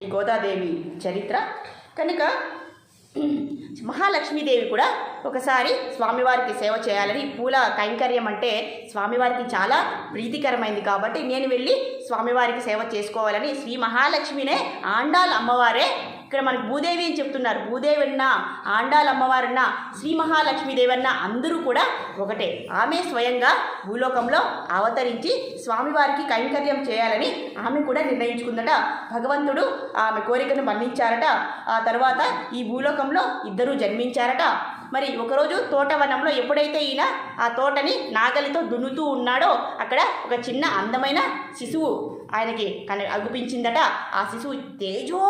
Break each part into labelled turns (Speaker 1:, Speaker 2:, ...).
Speaker 1: గోదాదేవి చరిత్ర. కనుక మహాలక్ష్మీదేవి కూడా ఒకసారి స్వామివారికి సేవ చేయాలని పూల కైంకర్యం అంటే స్వామివారికి చాలా ప్రీతికరమైంది కాబట్టి నేను వెళ్ళి స్వామివారికి సేవ చేసుకోవాలని శ్రీ మహాలక్ష్మినే ఆండాల్ అమ్మవారే ఇక్కడ మనకు భూదేవి అని చెప్తున్నారు. భూదేవి అన్న అమ్మవారన్న శ్రీ మహాలక్ష్మీదేవి అన్న అందరూ కూడా ఒకటే. ఆమె స్వయంగా భూలోకంలో అవతరించి స్వామివారికి కైంకర్యం చేయాలని ఆమె కూడా నిర్ణయించుకుందట. భగవంతుడు ఆమె కోరికను మన్నించారట. ఆ తర్వాత ఈ భూలోకంలో ఇద్దరూ జన్మించారట. మరి ఒకరోజు తోటవనంలో ఎప్పుడైతే ఈయన ఆ తోటని నాగలితో దున్నుతూ ఉన్నాడో అక్కడ ఒక చిన్న అందమైన శిశువు ఆయనకి కన అగుపించిందట. ఆ శిశువు తేజో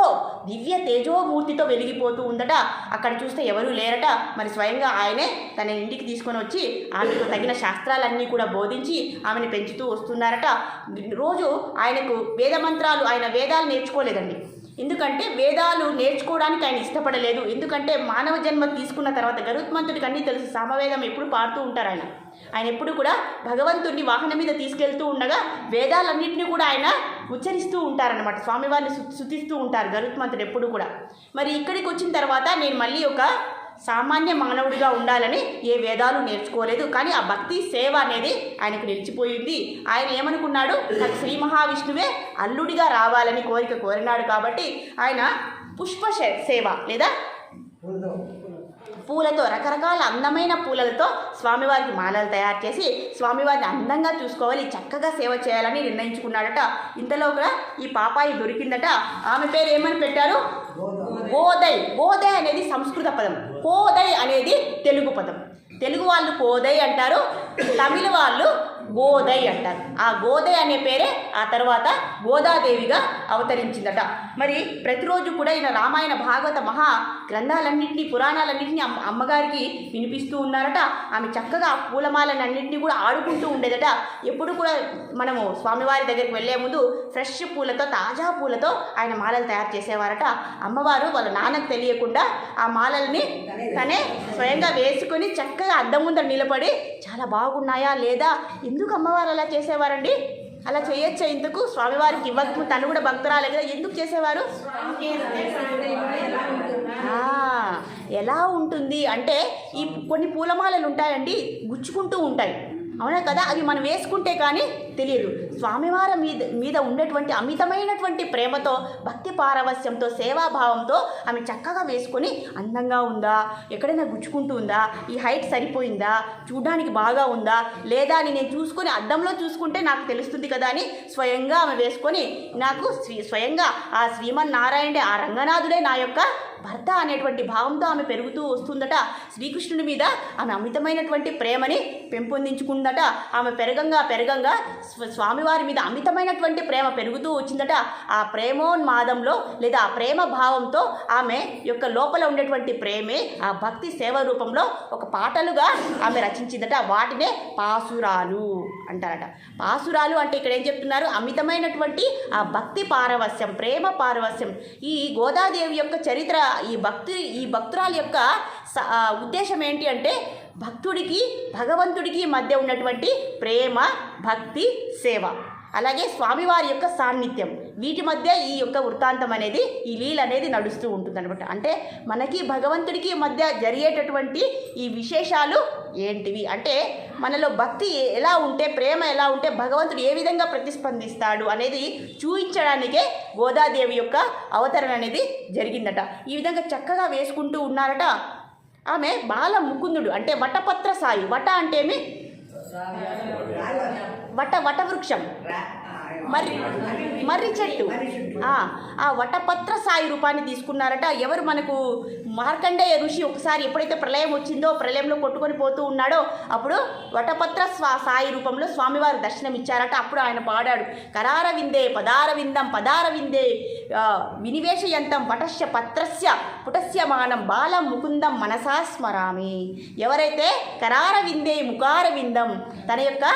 Speaker 1: దివ్య తేజోమూర్తితో వెలిగిపోతూ ఉందట. అక్కడ చూస్తే ఎవరూ లేరట. మరి స్వయంగా ఆయనే తన ఇంటికి తీసుకొని వచ్చి ఆమెకు తగిన శాస్త్రాలన్నీ కూడా బోధించి ఆమెను పెంచుతూ వస్తున్నారట. రోజు ఆయనకు వేద మంత్రాలు ఆయన వేదాలు నేర్చుకోలేదండి. ఎందుకంటే వేదాలు నేర్చుకోవడానికి ఆయన ఇష్టపడలేదు. ఎందుకంటే మానవ జన్మ తీసుకున్న తర్వాత గరుత్మంతుడికి అన్నీ తెలుసు. సామవేదం ఎప్పుడు పాడుతూ ఉంటారు ఆయన. ఆయన ఎప్పుడు కూడా భగవంతుడిని వాహనం మీద తీసుకెళ్తూ ఉండగా వేదాలన్నింటినీ కూడా ఆయన ఉచ్చరిస్తూ ఉంటారనమాట స్వామివారిని సు శుతిస్తూ ఉంటారు గరుత్మంతుడు ఎప్పుడు కూడా. మరి ఇక్కడికి వచ్చిన తర్వాత నేను మళ్ళీ ఒక సామాన్య మానవుడిగా ఉండాలని ఏ వేదాలు నేర్చుకోలేదు. కానీ ఆ భక్తి సేవ అనేది ఆయనకు నిలిచిపోయింది. ఆయన ఏమనుకున్నాడు? నాకు శ్రీ మహావిష్ణువే అల్లుడిగా రావాలని కోరిక కోరినాడు కాబట్టి ఆయన పుష్ప సేవ లేదా పూలతో రకరకాల అందమైన పూలలతో స్వామివారికి మాలలు తయారు చేసి స్వామివారిని అందంగా చూసుకోవాలి చక్కగా సేవ చేయాలని నిర్ణయించుకున్నాడట. ఇంతలో కూడా ఈ పాపాయి దొరికిందట. ఆమె పేరు ఏమని పెట్టారు? గోదయ్ గోదయ్ అనేది సంస్కృత పదం. కోదై అనేది తెలుగు పదం. తెలుగు వాళ్ళు కోదై అంటారు తమిళ వాళ్ళు గోదయ్ అంటారు. ఆ గోదయ్ అనే పేరే ఆ తర్వాత గోదాదేవిగా అవతరించిందట. మరి ప్రతిరోజు కూడా ఈయన రామాయణ భాగవత మహా గ్రంథాలన్నింటినీ పురాణాలన్నింటినీ అమ్మ అమ్మగారికి వినిపిస్తూ ఉన్నారట. ఆమె చక్కగా ఆ పూలమాలన్నింటినీ కూడా ఆడుకుంటూ ఉండేదట. ఎప్పుడు కూడా మనము స్వామివారి దగ్గరికి వెళ్ళే ముందు ఫ్రెష్ పూలతో తాజా పూలతో ఆయన మాలలు తయారు చేసేవారట. అమ్మవారు వాళ్ళ నాన్నకు తెలియకుండా ఆ మాలల్ని తనే స్వయంగా వేసుకొని చక్కగా అద్దం ముందర నిలబడి చాలా బాగున్నాయా లేదా? ఎందుకు అమ్మవారు అలా చేసేవారండి? అలా చేయొచ్చా ఇందుకు స్వామివారికి ఇవ్వకు తను కూడా భక్తురాలే కదా ఎందుకు చేసేవారు? ఎలా ఉంటుంది? అంటే ఈ కొన్ని పూలమాలలు ఉంటాయండి గుచ్చుకుంటూ ఉంటాయి. అవునా కదా? అవి మనం వేసుకుంటే కానీ తెలియదు. స్వామివారి మీద మీద ఉండేటువంటి అమితమైనటువంటి ప్రేమతో భక్తి పారవస్యంతో సేవాభావంతో ఆమె చక్కగా వేసుకొని అందంగా ఉందా? ఎక్కడైనా గుచ్చుకుంటూ ఉందా? ఈ హైట్ సరిపోయిందా? చూడడానికి బాగా ఉందా? లేదా అని నేను చూసుకొని అద్దంలో చూసుకుంటే నాకు తెలుస్తుంది కదా అని స్వయంగా ఆమె వేసుకొని నాకు స్వయంగా ఆ శ్రీమన్నారాయణే ఆ రంగనాథుడే నా యొక్క భర్త అనేటువంటి భావంతో ఆమె పెరుగుతూ వస్తుందట. శ్రీకృష్ణుడి మీద ఆమె అమితమైనటువంటి ప్రేమని పెంపొందించుకుందట. ఆమె పెరగంగా పెరగంగా స్వామివారి మీద అమితమైనటువంటి ప్రేమ పెరుగుతూ వచ్చిందట. ఆ ప్రేమోన్మాదంలో లేదా ఆ ప్రేమ భావంతో ఆమె యొక్క లోపల ఉండేటువంటి ప్రేమే ఆ భక్తి సేవ రూపంలో ఒక పాటలుగా ఆమె రచించిందట. వాటినే పాసురాలు అంటారట. పాసురాలు అంటే ఇక్కడ ఏం చెప్తున్నారు? అమితమైనటువంటి ఆ భక్తి పారవస్యం ప్రేమ పారవస్యం ఈ గోదాదేవి యొక్క చరిత్ర ఈ భక్తి ఈ భక్తురాలు యొక్క స- ఉద్దేశం ఏంటి అంటే భక్తుడికి భగవంతుడికి మధ్య ఉన్నటువంటి ప్రేమ భక్తి సేవ. అలాగే స్వామివారి యొక్క సాన్నిధ్యం. వీటి మధ్య ఈ యొక్క వృత్తాంతం అనేది ఈ లీల అనేది నడుస్తూ ఉంటుంది అనమాట అంటే మనకి భగవంతుడికి మధ్య జరిగేటటువంటి ఈ విశేషాలు ఏంటివి? అంటే మనలో భక్తి ఎలా ఉంటే ప్రేమ ఎలా ఉంటే భగవంతుడు ఏ విధంగా ప్రతిస్పందిస్తాడు అనేది చూపించడానికే గోదాదేవి యొక్క అవతరణ అనేది జరిగిందట. ఈ విధంగా చక్కగా వేసుకుంటూ ఉన్నారట. ఆమె బాల ముకుందుడు అంటే వటపత్ర సాయి. వట అంటే ఏమి? వట వటవృక్షం. మర్రి మర్రి చెట్టు. ఆ, వటపత్ర సాయి రూపాన్ని తీసుకున్నారట. ఎవరు మనకు మార్కండేయ ఋషి ఒకసారి ఎప్పుడైతే ప్రళయం వచ్చిందో ప్రళయంలో కొట్టుకొని పోతూ ఉన్నాడో అప్పుడు వటపత్ర స్వా సాయి రూపంలో స్వామివారు దర్శనం ఇచ్చారట అప్పుడు ఆయన పాడాడు కరార విందే పదార విందం పదార విందే వినివేశ వినివేశయంతం వటస్య పత్రస్య పుటస్యమానం బాలం ముకుందం మనసా స్మరామి. ఎవరైతే కరార విందే ముఖార విందం తన యొక్క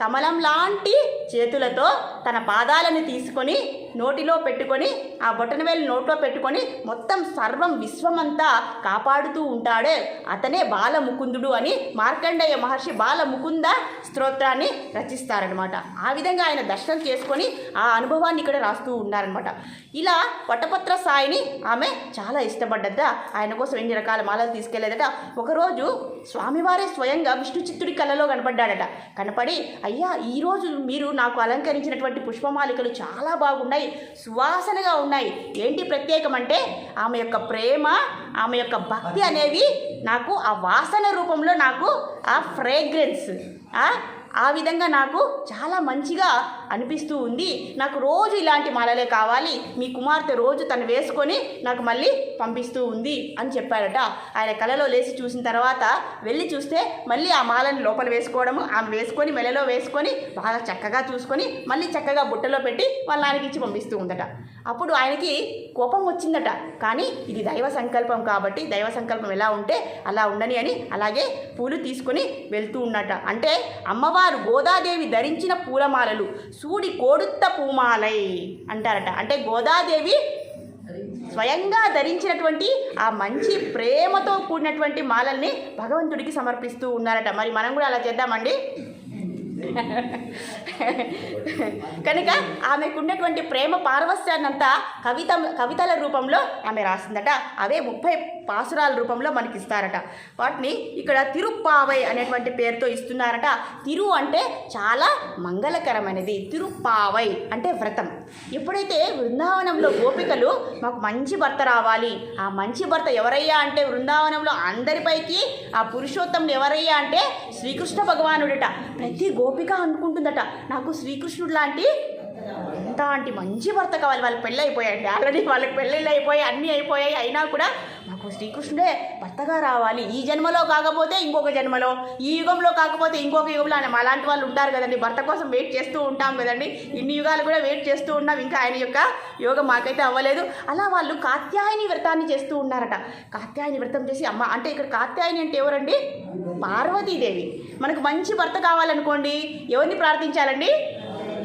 Speaker 1: కమలం లాంటి చేతులతో తన పాదాలను తీసుకొని నోటిలో పెట్టుకొని ఆ బొటనవేలు నోట్లో పెట్టుకొని మొత్తం సర్వం విశ్వమంతా కాపాడుతూ ఉంటాడే. అతనే బాలముకుందుడు అని మార్కండేయ మహర్షి బాలముకుంద స్తోత్రాన్ని రచిస్తారనమాట ఆ విధంగా ఆయన దర్శనం చేసుకొని ఆ అనుభవాన్ని ఇక్కడ రాస్తూ ఉన్నారనమాట ఇలా వటపత్ర సాయిని ఆమె చాలా ఇష్టపడ్డదట ఆయన కోసం ఎన్ని రకాల మాలలు తీసుకెళ్ళేదట. ఒకరోజు స్వామివారే స్వయంగా విష్ణు చిత్తుడి కళ్ళలో కనపడ్డాడట. కనపడి అయ్యా ఈరోజు మీరు నాకు అలంకరించినటువంటి పుష్పమాలికలు చాలా బాగున్నాయి. సువాసనగా ఉన్నాయి. ఏంటి ప్రత్యేకం అంటే ఆమె యొక్క ప్రేమ ఆమె యొక్క భక్తి అనేవి నాకు ఆ వాసన రూపంలో నాకు ఆ ఫ్రేగ్రెన్స్ ఆ విధంగా నాకు చాలా మంచిగా అనిపిస్తూ ఉంది. నాకు రోజు ఇలాంటి మాలలే కావాలి. మీ కుమార్తె రోజు తను వేసుకొని నాకు మళ్ళీ పంపిస్తూ ఉంది అని చెప్పాడట. ఆయన కలలో లేచి చూసిన తర్వాత వెళ్ళి చూస్తే మళ్ళీ ఆ మాలని లోపల వేసుకోవడము ఆమె వేసుకొని మెలలో వేసుకొని బాగా చక్కగా చూసుకొని మళ్ళీ చక్కగా బుట్టలో పెట్టి వాళ్ళ ఆయనకి ఇచ్చి పంపిస్తూ ఉందట. అప్పుడు ఆయనకి కోపం వచ్చిందట. కానీ ఇది దైవ సంకల్పం కాబట్టి దైవ సంకల్పం ఎలా ఉంటే అలా ఉండని అని అలాగే పూలు తీసుకొని వెళ్తూ ఉన్నట. అంటే అమ్మవారు గోదాదేవి ధరించిన పూలమాలలు. సూడి కోడుత్త పూమాలై అంటారట. అంటే గోదాదేవి స్వయంగా ధరించినటువంటి ఆ మంచి ప్రేమతో కూడినటువంటి మాలల్ని భగవంతుడికి సమర్పిస్తూ ఉన్నారట. మరి మనం కూడా అలా చేద్దామండి? కనుక ఆమెకున్నటువంటి ప్రేమ పారవస్యాన్నంతా కవిత కవితల రూపంలో ఆమె రాసిందట. అవే ముప్పై పాసురాల రూపంలో మనకి ఇస్తారట వాటిని ఇక్కడ తిరుప్పావై అనేటువంటి పేరుతో ఇస్తున్నారట. తిరు అంటే చాలా మంగళకరమైనది. తిరుప్పావై అంటే వ్రతం. ఎప్పుడైతే బృందావనంలో గోపికలు మాకు మంచి భర్త రావాలి ఆ మంచి భర్త ఎవరయ్యా అంటే బృందావనంలో అందరిపైకి ఆ పురుషోత్తముడు ఎవరయ్యా అంటే శ్రీకృష్ణ భగవానుడట. ప్రతి గోపిక అనుకుంటుందట నాకు శ్రీకృష్ణుడు లాంటి అంతటి మంచి భర్త కావాలి. వాళ్ళకి పెళ్ళి అయిపోయాయండి ఆల్రెడీ వాళ్ళకి పెళ్ళిళ్ళు అయిపోయాయి అన్నీ అయిపోయాయి. అయినా కూడా మాకు శ్రీకృష్ణుడే భర్తగా రావాలి. ఈ జన్మలో కాకపోతే ఇంకొక జన్మలో ఈ యుగంలో కాకపోతే ఇంకొక యుగంలో అని అలాంటి వాళ్ళు ఉంటారు కదండి. భర్త కోసం వెయిట్ చేస్తూ ఉంటాం కదండి. ఇన్ని యుగాలు కూడా వెయిట్ చేస్తూ ఉన్నాం. ఇంకా ఆయన యొక్క యోగం మాకైతే అవ్వలేదు. అలా వాళ్ళు కాత్యాయని వ్రతాన్ని చేస్తూ ఉన్నారట. కాత్యాయని వ్రతం చేసి అమ్మ అంటే ఇక్కడ కాత్యాయని అంటే ఎవరండి? పార్వతీదేవి. మనకు మంచి భర్త కావాలనుకోండి ఎవరిని ప్రార్థించాలండి?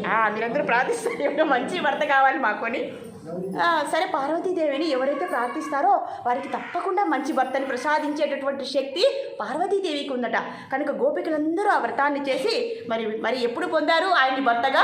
Speaker 1: మీరందరూ ప్రార్థిస్తారు ఎవరో మంచి భర్త కావాలి మాకు అని సరే పార్వతీదేవిని ఎవరైతే ప్రార్థిస్తారో వారికి తప్పకుండా మంచి భర్తని ప్రసాదించేటటువంటి శక్తి పార్వతీదేవికి ఉందట. కనుక గోపికలందరూ ఆ వ్రతాన్ని చేసి మరి మరి ఎప్పుడు పొందారు ఆయన్ని భర్తగా?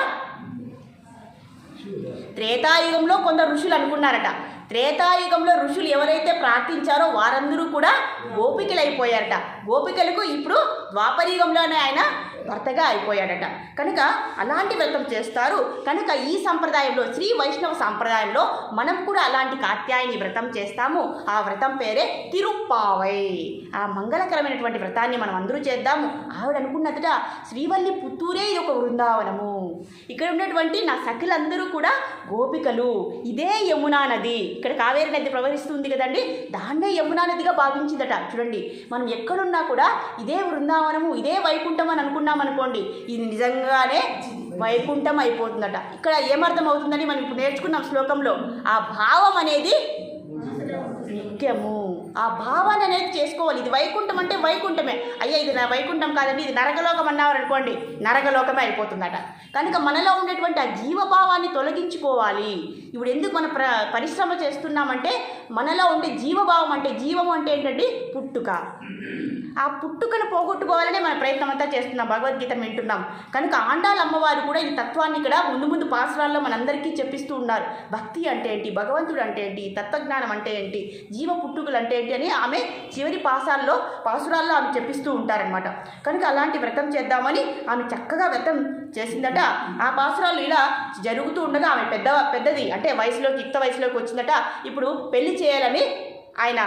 Speaker 1: త్రేతాయుగంలో కొందరు ఋషులు అనుకున్నారట. త్రేతాయుగంలో ఋషులు ఎవరైతే ప్రార్థించారో వారందరూ కూడా గోపికలైపోయారట. గోపికలకు ఇప్పుడు ద్వాపరయుగంలోనే ఆయన భర్తగా అయిపోయాడట. కనుక అలాంటి వ్రతం చేస్తారు. కనుక ఈ సంప్రదాయంలో శ్రీ వైష్ణవ సంప్రదాయంలో మనం కూడా అలాంటి కాత్యాయని వ్రతం చేస్తాము. ఆ వ్రతం పేరే తిరుప్పావై. ఆ మంగళకరమైనటువంటి వ్రతాన్ని మనం అందరూ చేద్దాము. ఆవిడ అనుకున్నదట శ్రీవల్లి పుత్తూరే ఇది ఒక బృందావనము ఇక్కడ ఉన్నటువంటి నా సఖులందరూ కూడా గోపికలు. ఇదే యమునా నది. ఇక్కడ కావేరి నది ప్రవహిస్తుంది కదండి. దాన్నే యమునా నదిగా భావించిందట. చూడండి మనం ఎక్కడున్న కూడా ఇదే బృందావనము ఇదే వైకుంఠం అని అనుకున్నాం అనుకోండి ఇది నిజంగానే వైకుంఠం అయిపోతుందట. ఇక్కడ ఏమర్థం అవుతుందని మనం ఇప్పుడు నేర్చుకున్నాం శ్లోకంలో. ఆ భావం అనేది ముఖ్యము. ఆ భావాన్ని అనేది చేసుకోవాలి. ఇది వైకుంఠం అంటే వైకుంఠమే. అయ్యా ఇది నా వైకుంఠం కాదండి ఇది నరకలోకం అన్నారు అనుకోండి నరకలోకమే అయిపోతుందట. కనుక మనలో ఉండేటువంటి ఆ జీవభావాన్ని తొలగించుకోవాలి. ఇప్పుడు ఎందుకు మన ప్ర పరిశ్రమ చేస్తున్నామంటే మనలో ఉండే జీవభావం అంటే జీవం అంటే ఏంటంటే పుట్టుక. ఆ పుట్టుకను పోగొట్టుకోవాలనే మన ప్రయత్నం అంతా చేస్తున్నాం భగవద్గీత వింటున్నాం. కనుక ఆండాల అమ్మవారు కూడా ఈ తత్వాన్ని ఇక్కడ ముందు ముందు పాసురాల్లో మనందరికీ చెప్పిస్తూ ఉన్నారు. భక్తి అంటే ఏంటి? భగవంతుడు అంటే ఏంటి? తత్వజ్ఞానం అంటే ఏంటి? జీవ పుట్టుకలు అంటే ఏంటి? అని ఆమె చివరి పాసాల్లో పాసురాల్లో ఆమె చెప్పిస్తూ ఉంటారనమాట కనుక అలాంటి వ్రతం చేద్దామని ఆమె చక్కగా వ్రతం చేసిందట. ఆ పాసురాలు ఇలా జరుగుతూ ఉండగా ఆమె పెద్ద పెద్దది అంటే వయసులోకి యుక్త వయసులోకి వచ్చిందట. ఇప్పుడు పెళ్ళి చేయాలని ఆయన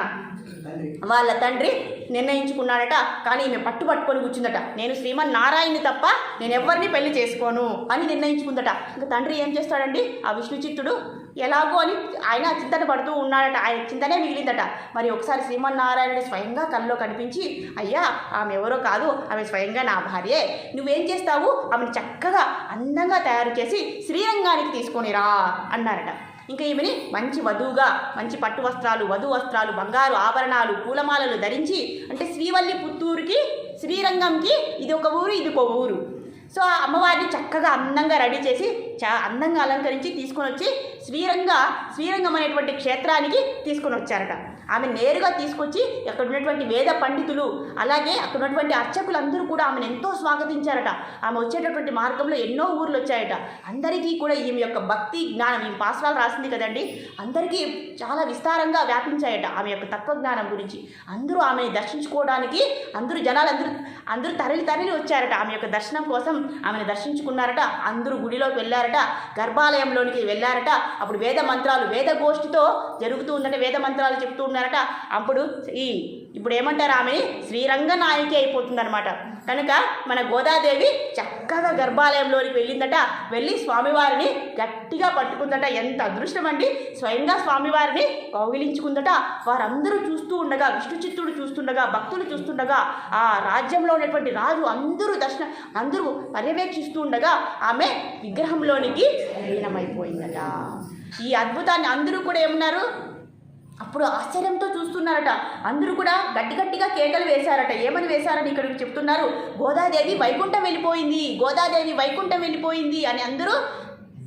Speaker 1: వాళ్ళ తండ్రి నిర్ణయించుకున్నాడట కానీ ఈమె పట్టు పట్టుకొని కూర్చుందట. నేను శ్రీమన్ నారాయణ్ని తప్ప నేను ఎవరిని పెళ్ళి చేసుకోను అని నిర్ణయించుకుందట. ఇంకా తండ్రి ఏం చేస్తాడండి? ఆ విష్ణు చిత్తుడు ఎలాగో అని ఆయన చింతన పడుతూ ఉన్నాడట. ఆయన చింతనే మిగిలిందట. మరి ఒకసారి శ్రీమన్నారాయణుడు స్వయంగా కళ్ళలో కనిపించి అయ్యా ఆమె ఎవరో కాదు ఆమె స్వయంగా నా భార్యే. నువ్వేం చేస్తావు? ఆమెను చక్కగా అందంగా తయారు చేసి శ్రీరంగానికి తీసుకొనిరా అన్నారట. ఇంకా ఈమెని మంచి వధువుగా మంచి పట్టు వస్త్రాలు వధు వస్త్రాలు బంగారు ఆభరణాలు పూలమాలలు ధరించి అంటే శ్రీవల్లి పుత్తూరుకి శ్రీరంగంకి ఇది ఒక ఊరు ఇది ఒక ఊరు. సో ఆ అమ్మవారిని చక్కగా అందంగా రెడీ చేసి చా అందంగా అలంకరించి తీసుకొని వచ్చి శ్రీరంగ శ్రీరంగం అనేటువంటి క్షేత్రానికి తీసుకొని వచ్చారట. ఆమె నేరుగా తీసుకొచ్చి అక్కడ ఉన్నటువంటి వేద పండితులు అలాగే అక్కడ ఉన్నటువంటి అర్చకులు అందరూ కూడా ఆమెను ఎంతో స్వాగతించారట. ఆమె వచ్చేటటువంటి మార్గంలో ఎన్నో ఊర్లు వచ్చాయట. అందరికీ కూడా ఈమె యొక్క భక్తి జ్ఞానం ఈ పాసరాలు రాసింది కదండి అందరికీ చాలా విస్తారంగా వ్యాపించాయట ఆమె యొక్క తత్వజ్ఞానం గురించి. అందరూ ఆమెను దర్శించుకోవడానికి అందరూ జనాలు అందరూ అందరూ తరలి తరలి వచ్చారట. ఆమె యొక్క దర్శనం కోసం ఆమెను దర్శించుకున్నారట. అందరూ గుడిలోకి వెళ్ళారట గర్భాలయంలోనికి వెళ్ళారట. అప్పుడు వేద మంత్రాలు వేద గోష్ఠితో జరుగుతూ ఉందంటే వేద మంత్రాలు చెప్తూ ఉన్నారు. ఉన్నారట అప్పుడు ఈ ఇప్పుడు ఏమంటారు ఆమె శ్రీరంగ నాయకి అయిపోతుందన్నమాట. కనుక మన గోదాదేవి చక్కగా గర్భాలయంలోనికి వెళ్ళిందట. వెళ్ళి స్వామివారిని గట్టిగా పట్టుకుందట. ఎంత అదృష్టం అండి. స్వయంగా స్వామివారిని కౌగిలించుకుందట. వారందరూ చూస్తూ ఉండగా విష్ణు చిత్తుడు చూస్తుండగా భక్తులు చూస్తుండగా ఆ రాజ్యంలో ఉన్నటువంటి రాజు అందరూ దర్శనం అందరూ పర్యవేక్షిస్తూ ఉండగా ఆమె విగ్రహంలోనికి లీనమైపోయిందట. ఈ అద్భుతాన్ని అందరూ కూడా ఏమన్నారు? అప్పుడు ఆశ్చర్యంతో చూస్తున్నారట. అందరూ కూడా గట్టి గట్టిగా కేకలు వేశారట. ఏమని వేశారని ఇక్కడ చెప్తున్నారు? గోదాదేవి వైకుంఠం వెళ్ళిపోయింది. గోదాదేవి వైకుంఠం వెళ్ళిపోయింది అని అందరూ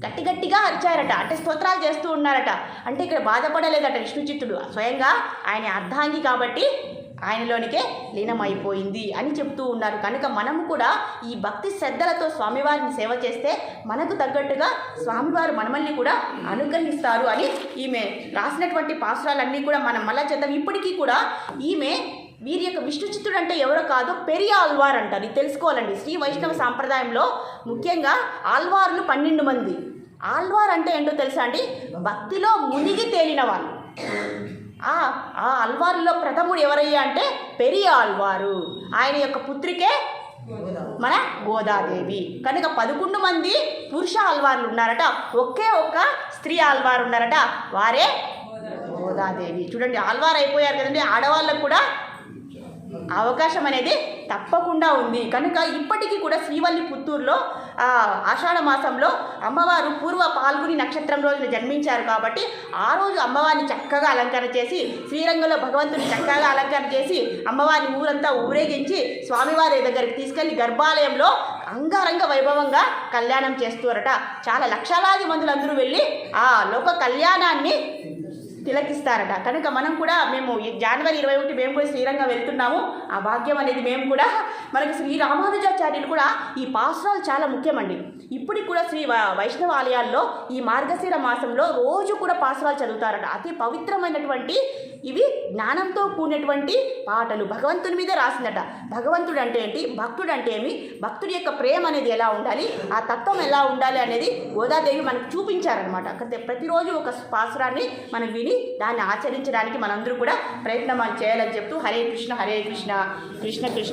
Speaker 1: గట్టి గట్టిగా అరిచారట. అంటే స్తోత్రాలు చేస్తూ ఉన్నారట. అంటే ఇక్కడ బాధపడలేదట విష్ణుచిత్తుడు. స్వయంగా ఆయన అర్ధాంగి కాబట్టి ఆయనలోనికే లీనమైపోయింది అని చెప్తూ ఉన్నారు. కనుక మనము కూడా ఈ భక్తి శ్రద్ధలతో స్వామివారిని సేవ చేస్తే మనకు తగ్గట్టుగా స్వామివారు మనమల్ని కూడా అనుగ్రహిస్తారు అని ఈమె రాసినటువంటి పాసురాలన్నీ కూడా మనం మళ్ళా చేద్దాం. ఇప్పటికీ కూడా ఈమె వీరి యొక్క విష్ణుచిత్తుడు అంటే ఎవరో కాదు పెరియ ఆల్వార్ అంటారు ఇది తెలుసుకోవాలండి. శ్రీ వైష్ణవ సాంప్రదాయంలో ముఖ్యంగా ఆల్వార్లు పన్నెండు మంది. ఆల్వార్ అంటే ఏంటో తెలుసా అండి? భక్తిలో మునిగి తేలిన వాళ్ళు. ఆ ఆ అల్వారులో ప్రథముడు ఎవరయ్యా అంటే పెరియ ఆల్వారు ఆయన యొక్క పుత్రికే మన గోదాదేవి. కనుక పదకొండు మంది పురుష ఆల్వార్లు ఉన్నారట. ఒకే ఒక్క స్త్రీ ఆల్వారు ఉన్నారట. వారే గోదాదేవి. చూడండి ఆల్వార్ అయిపోయారు కదండి. ఆడవాళ్ళకు కూడా అవకాశం అనేది తప్పకుండా ఉంది. కనుక ఇప్పటికీ కూడా శ్రీవల్లి పుత్తూరులో ఆషాఢ మాసంలో అమ్మవారు పూర్వ పాల్గొని నక్షత్రం రోజున జన్మించారు కాబట్టి ఆ రోజు అమ్మవారిని చక్కగా అలంకరణ చేసి శ్రీరంగంలో భగవంతుని చక్కగా అలంకరణ చేసి అమ్మవారిని ఊరంతా ఊరేగించి స్వామివారి దగ్గరికి తీసుకెళ్ళి గర్భాలయంలో అంగరంగ వైభవంగా కళ్యాణం చేస్తారట. చాలా లక్షలాది మందులందరూ వెళ్ళి ఆ లోక కళ్యాణాన్ని తిలకిస్తారట. కనుక మనం కూడా మేము జనవరి ఇరవై ఒకటి మేము కూడా శ్రీరంగం వెళ్తున్నాము. ఆ భాగ్యం అనేది మేము కూడా మనకి శ్రీ రామానుజాచార్యులు కూడా ఈ పాసురాలు చాలా ముఖ్యమండి. ఇప్పటికి కూడా శ్రీ వైష్ణవ ఆలయాల్లో ఈ మార్గశిర మాసంలో రోజు కూడా పాసురాలు చదువుతారట. అతి పవిత్రమైనటువంటి ఇవి జ్ఞానంతో కూడినటువంటి పాటలు భగవంతుని మీద రాసిందట. భగవంతుడు అంటే ఏంటి? భక్తుడు అంటే ఏమి? భక్తుడి యొక్క ప్రేమ అనేది ఎలా ఉండాలి? ఆ తత్వం ఎలా ఉండాలి అనేది గోదాదేవి మనకు చూపించారనమాట అక్కడ ప్రతిరోజు ఒక పాసురాన్ని మనం విని దాన్ని ఆచరించడానికి మనందరూ కూడా ప్రయత్నం చేయాలని చెప్తూ హరే కృష్ణ హరే కృష్ణ కృష్ణ కృష్ణ.